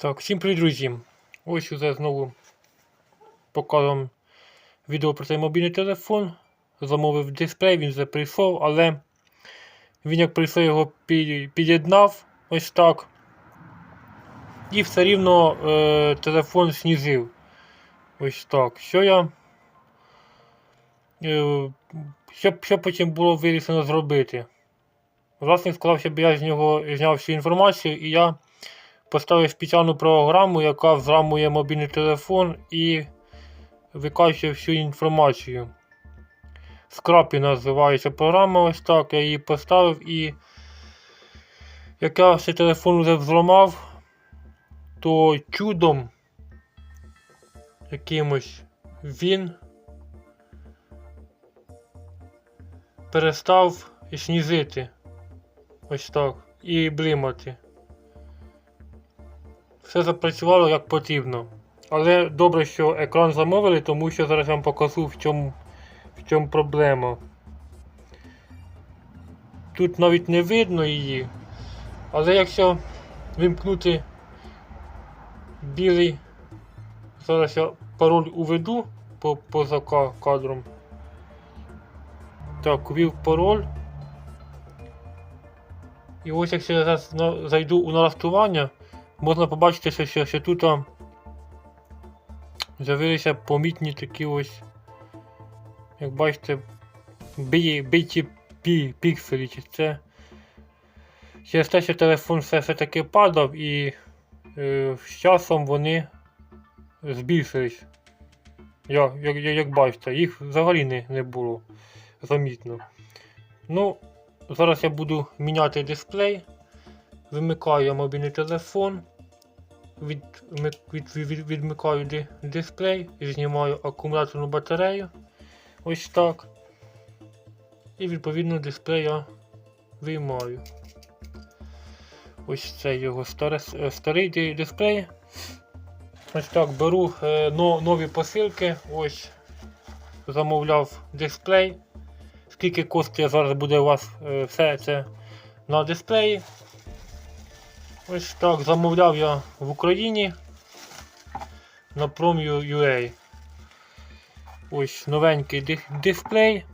Так, всім привіт, друзі! Ось уже знову покажу вам відео про цей мобільний телефон. Замовив дисплей, він вже прийшов, але він як прийшов його під'єднав ось так. І все рівно е, телефон знизив. Ось так. Що я. Е, що, що потім було вирішено зробити? Власник сказав, щоб я з нього зняв всю інформацію і я поставив спеціальну програму, яка взламує мобільний телефон і викачує всю інформацію. Скрапі називається програма ось так. Я її поставив і як я цей телефон вже взламав, то чудом якимось він перестав снізити. Ось так. І блимати. Все запрацювало як потрібно. Але добре, що екран замовили, тому що зараз я вам покажу в чому, в чому проблема. Тут навіть не видно її. Але якщо вимкнути білий, зараз я пароль уведу по, поза кадром. Так, увів пароль. І ось якщо я зараз зайду у налаштування, можна побачити, що, що, що тут з'явилися помітні такі ось, як бачите, бий- биті пі, пікселі. Чи це через те, що телефон все, все падав і е, з часом вони збільшились. Як, як, як бачите, їх взагалі не, не було замітно. Ну, зараз я буду міняти дисплей. Вимикаю я мобільний телефон, від, ми- від, від, відмикаю ди- дисплей, знімаю акумуляторну батарею. Ось так. І відповідно дисплей я виймаю. Ось це його старе, е, старий дисплей. Ось так беру е, но, нові посилки. Ось замовляв дисплей. Скільки коштує зараз буде у вас е, все це на дисплеї. Ось так замовляв я в Україні на Prom.ua. Ось новенький ди- дисплей.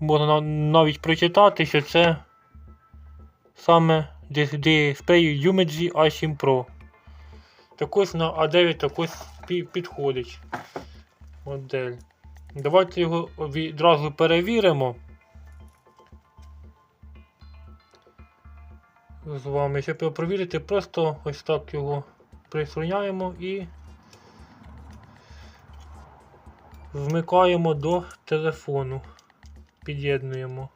Можна на- навіть прочитати, що це саме дис- дисплей Umidji A7 Pro. Також на A9 також підходить модель. Давайте його відразу перевіримо. З вами, щоб його провірити, просто ось так його прислоняємо і вмикаємо до телефону. Під'єднуємо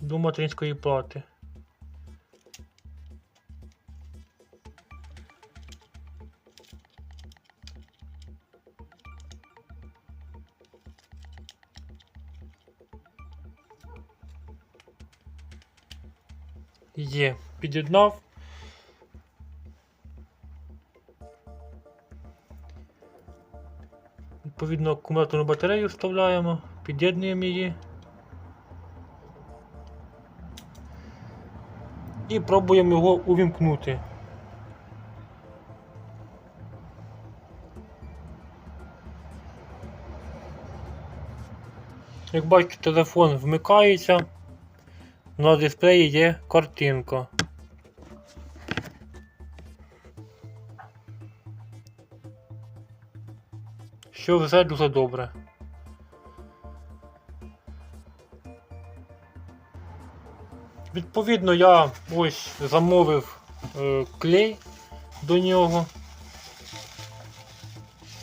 до материнської плати. Є, під'єднав. Відповідно, акумуляторну батарею вставляємо, під'єднуємо її. І пробуємо його увімкнути. Як бачите, телефон вмикається. На дисплеї є картинка. Що вже дуже добре. Відповідно, я ось замовив е, клей до нього.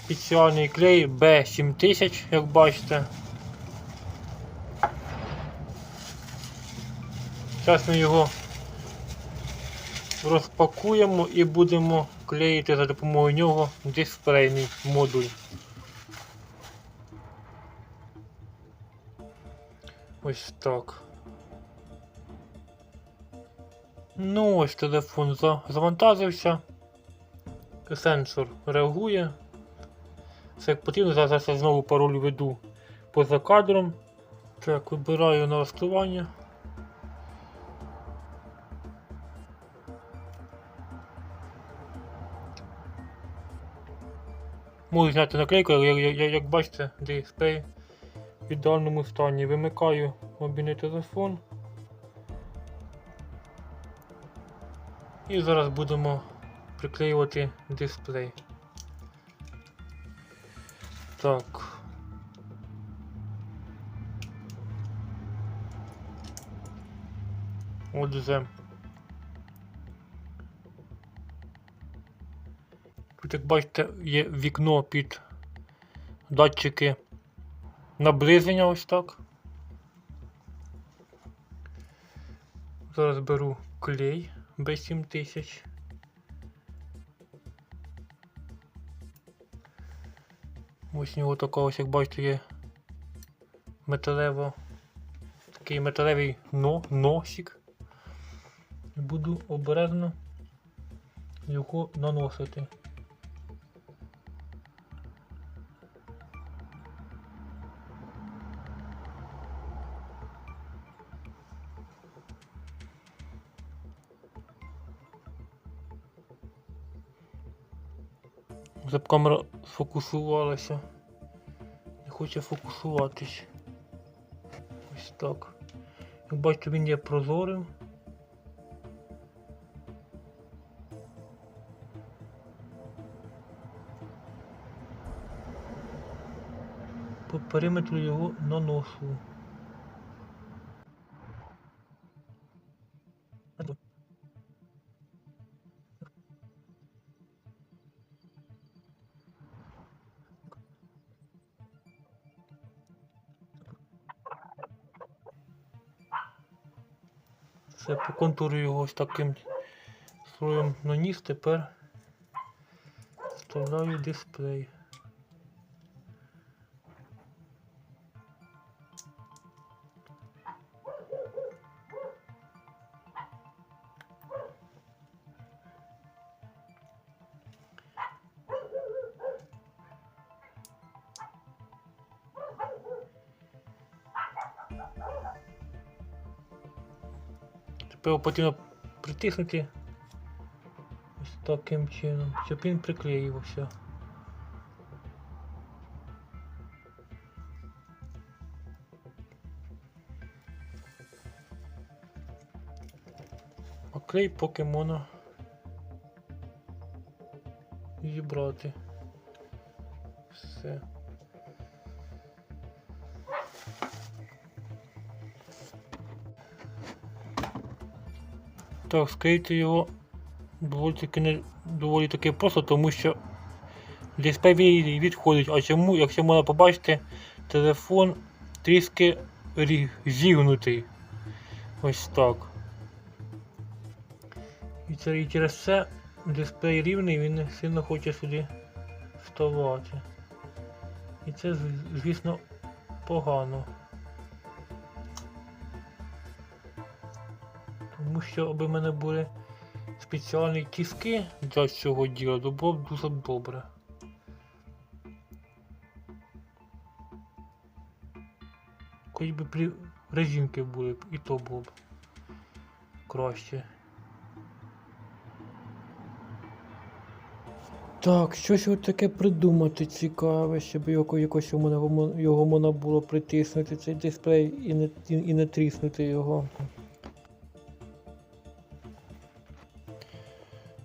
Спеціальний клей B7000, як бачите. Зараз ми його розпакуємо і будемо клеїти за допомогою нього дисплейний модуль. Ось так. Ну ось телефон за- завантажився. Сенсор реагує. Все як потрібно, зараз я знову пароль веду поза кадром. Так, вибираю налаштування. Можу зняти наклейку, як, як, як бачите, дисплей в ідеальному стані. Вимикаю мобільний телефон. І зараз будемо приклеювати дисплей. Так. Отже. Як бачите, є вікно під датчики наближення ось так. Зараз беру клей B7000. Ось у нього така ось, як бачите, є металево. Такий металевий но, носик. Буду обережно його наносити. Камера сфокусувалася. Не хоче фокусуватись. Ось так. Як бачите, він є прозорим. По периметру його наношу. Все по контуру його ось таким слоєм наніс, тепер вставляю дисплей. Тепер потрібно притиснути ось таким чином, щоб він приклеювався. А клей покемона зібрати. Все. Так, склеїти його доволі таки не доволі таки просто, тому що дисплей від- відходить. А чому, якщо можна побачити, телефон трішки зігнутий. Ось так. І, це, і через це дисплей рівний, він не сильно хоче сюди вставати. І це, звісно, погано. Тому що аби в мене були спеціальні тіски для цього діла, то було б дуже добре. Хоч би при резинки були б, і то було б краще. Так, щось таке придумати цікаве, щоб його, якось у мене його можна було притиснути цей дисплей і не, і, і не тріснути його.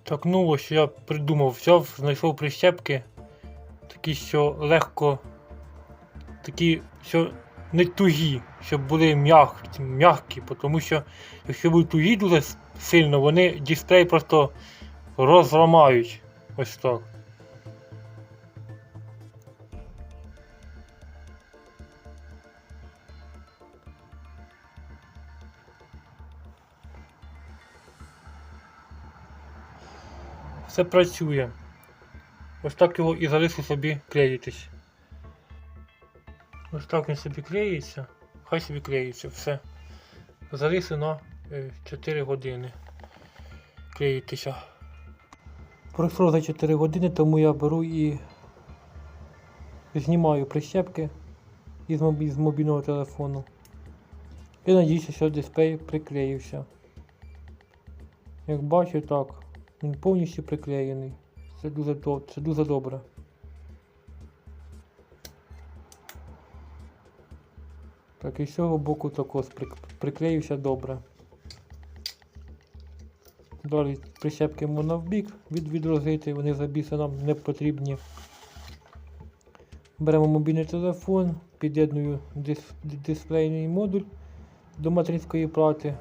Так, ну ось я придумав, взяв, знайшов прищепки, такі, що легко, такі, що не тугі, щоб були м'які, м'які, тому що якщо будуть тугі дуже сильно, вони дисплей просто розламають. Ось так. Все працює. Ось так його і залишу собі клеїтись. Ось так він собі клеїться. Хай собі клеїться, все. Залишу на е, 4 години. Клеїтися. Пройшло за 4 години, тому я беру і знімаю прищепки із, мобільного телефону. І надіюся, що дисплей приклеївся. Як бачу, так, він повністю приклеєний. Це дуже, це дуже добре. Так, і з цього боку також приклеївся добре. Далі прищепки навбік від відрозити, вони забіси нам не потрібні. Беремо мобільний телефон, під'єдную дис дисплейний модуль до материнської плати.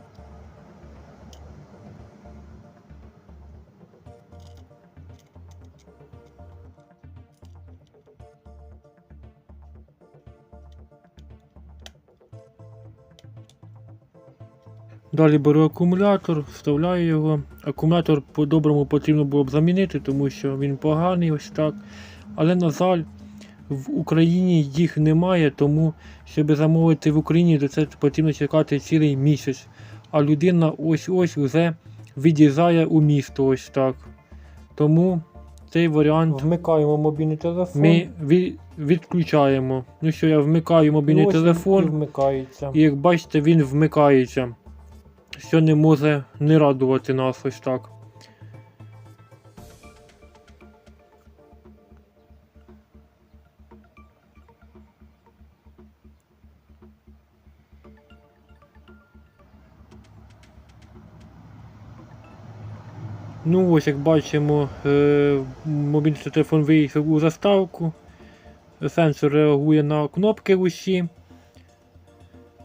Далі беру акумулятор, вставляю його. Акумулятор по-доброму потрібно було б замінити, тому що він поганий ось так. Але, на жаль, в Україні їх немає, тому щоб замовити в Україні, то це потрібно чекати цілий місяць. А людина ось-ось вже від'їжджає у місто ось так. Тому цей варіант вмикаємо мобільний телефон. Ми від, відключаємо. Ну що, я вмикаю мобільний телефон. вмикається. І як бачите, він вмикається. Що не може не радувати нас ось так. Ну ось, як бачимо, е, мобільний телефон виїхав у заставку. Сенсор реагує на кнопки усі.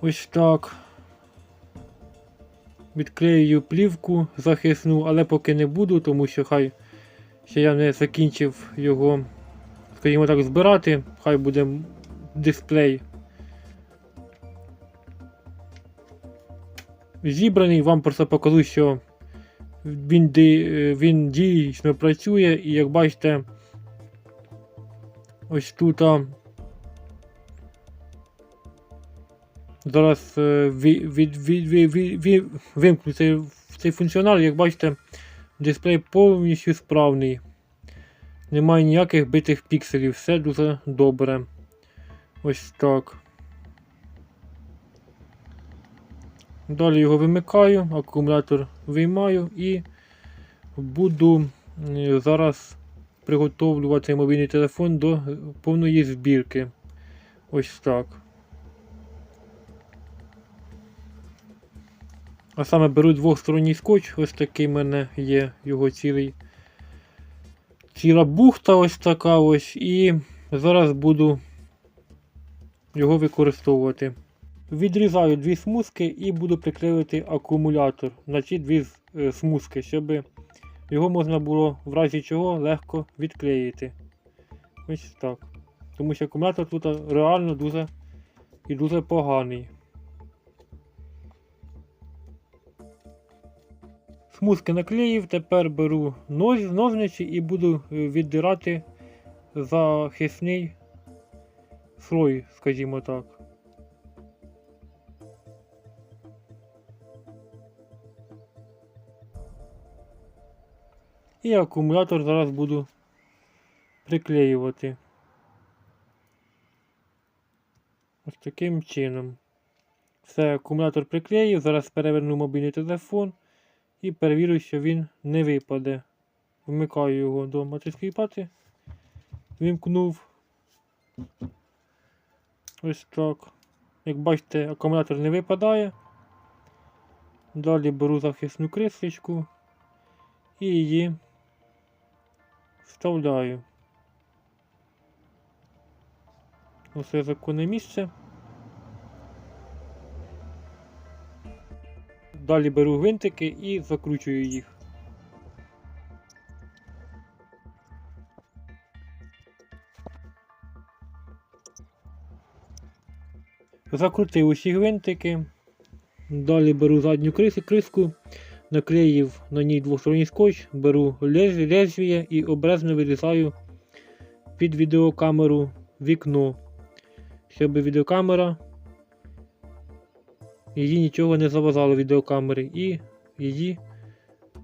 Ось так. Відклею плівку захисну, але поки не буду, тому що хай ще я не закінчив його, скажімо так, збирати, хай буде дисплей. Зібраний, вам просто покажу, що він, він дійсно працює, і як бачите, ось тут. Зараз е, вимкну цей, цей функціонал, як бачите, дисплей повністю справний. Немає ніяких битих пікселів, все дуже добре. Ось так. Далі його вимикаю, акумулятор виймаю і буду зараз приготовлювати мобільний телефон до повної збірки. Ось так. А саме беру двохсторонній скотч, ось такий в мене є його цілий. Ціла бухта ось така ось. І зараз буду його використовувати. Відрізаю дві смузки і буду приклеювати акумулятор на ці дві е, смузки, щоб його можна було в разі чого легко відклеїти. Ось так. Тому що акумулятор тут реально дуже і дуже поганий. Смузки наклеїв, тепер беру нож, ножниці і буду е, віддирати захисний слой, скажімо так. І акумулятор зараз буду приклеювати. Ось таким чином. Все, акумулятор приклеїв, зараз переверну мобільний телефон і перевірю, що він не випаде. Вмикаю його до материнської плати. Вимкнув. Ось так. Як бачите, акумулятор не випадає. Далі беру захисну кришечку і її вставляю. Усе законне місце. Далі беру гвинтики і закручую їх. Закрутив усі гвинтики. Далі беру задню криску, наклеїв на ній двосторонній скотч, беру лез- лезвіє і обережно вирізаю під відеокамеру вікно, щоб відеокамера її нічого не заважало відеокамери і її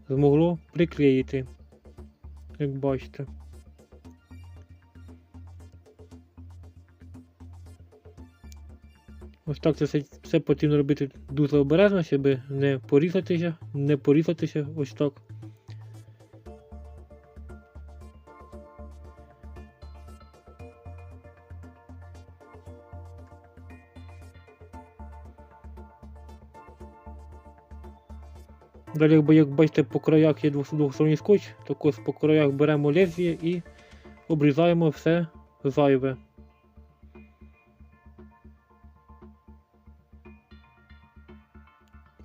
змогло приклеїти, як бачите. Ось так це все, все потрібно робити дуже обережно, щоб не порізатися, не порізатися ось так. Далі, якби як бачите, по краях є двох- двохсторонній скотч, так ось по краях беремо лезвіє і обрізаємо все зайве.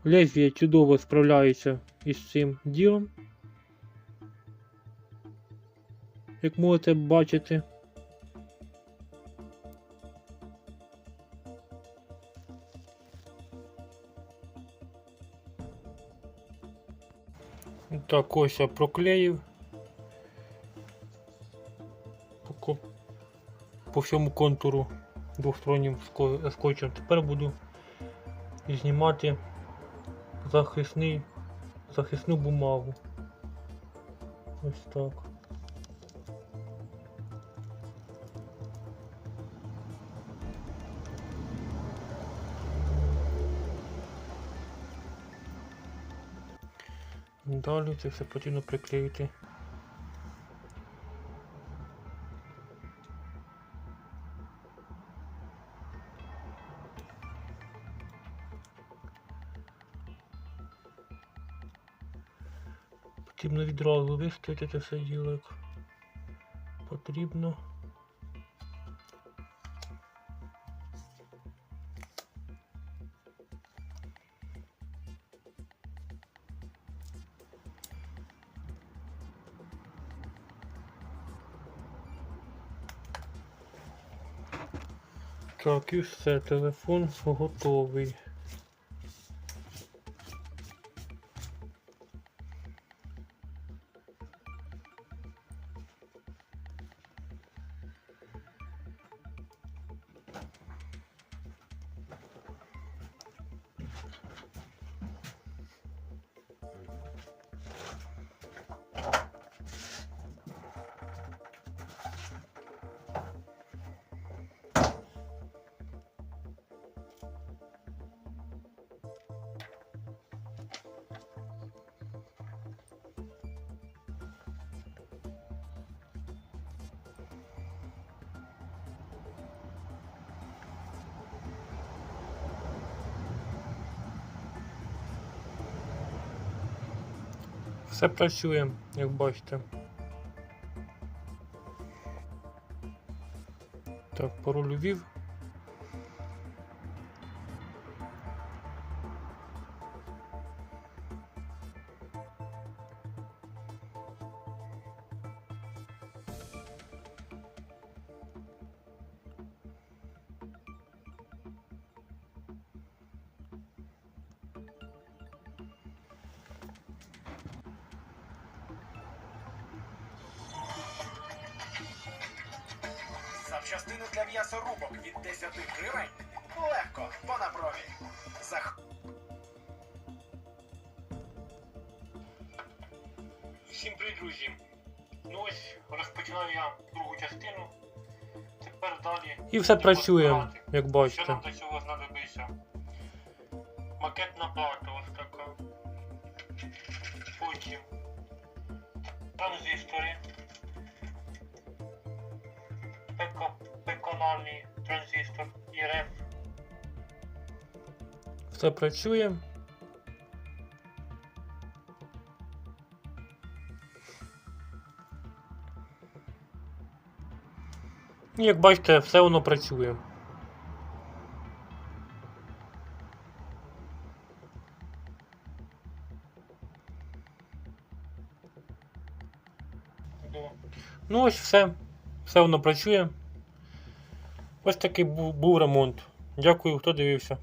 Лезвіє чудово справляється із цим ділом. Як можете бачити. Так, ось я проклеїв. По, по всьому контуру двохстороннім ско- скотчем. Тепер буду знімати захисний, захисну бумагу. Ось так. Далі це все потрібно приклеїти. Потрібно відразу виставити це все діло потрібно. Так, і все, телефон готовий. Все працює, як бачите. Так, пароль ввів. Запчастини для м'ясорубок від 10 гривень? Легко, по напромі. Зах... Всім привіт, друзі! Ну ось розпочинаю я другу частину. Тепер далі. І все працює, як Що нам до цього знадобиться? Макетна плата ось така. Потім транзистори. П-канальний транзистор і реф. Все працює. Як бачите, все воно працює. Ну ось все. Все воно працює. Ось такий був, ремонт. Дякую, хто дивився.